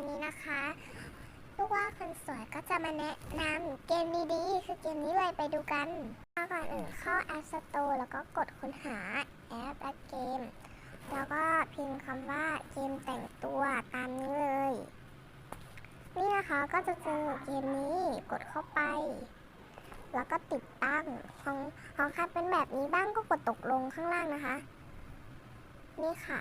วันนี้นะคะลูกว่าคนสวยก็จะมาแนะนำเกมดีๆคือเกมนี้เลยไปดูกันก่อนอื่นเข้า App Store แล้วก็กดค้นหาแอปและเกม แล้วก็พิมพ์คำว่าเกมแต่งตัวตามนี้เลย นี่นะคะก็จะเจอเกมนี้กดเข้าไป แล้วก็ติดตั้งของของใครเป็นแบบนี้บ้างก็กดตกลงข้างล่างนะคะ นี่ค่ะ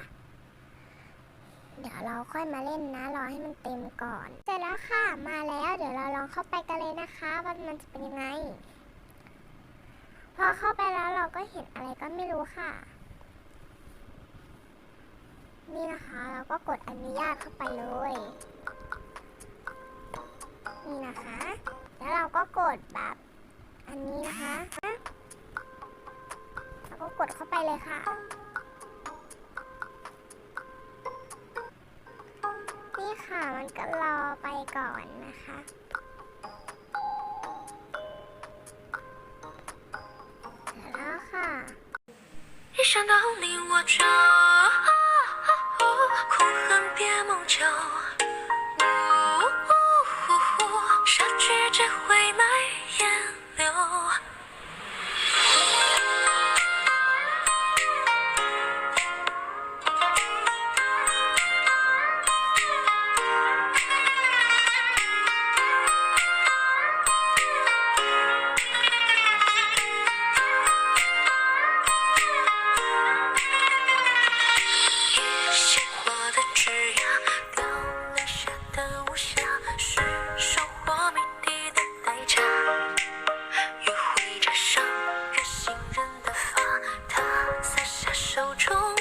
เดี๋ยวเราค่อยมาเล่นนะ รอให้มันเต็มก่อน เสร็จแล้วค่ะ มาแล้ว เดี๋ยวเราลองเข้าไปกันเลยนะคะว่ามันจะเป็นยังไง พอเข้าไปแล้วเราก็เห็นอะไรก็ไม่รู้ค่ะ นี่นะคะ เราก็กดอนุญาตเข้าไปเลย นี่นะคะ แล้วเราก็กดแบบอันนี้นะคะ ค่ะ มันก็รอไปก่อนนะคะแล้วค่ะ 冲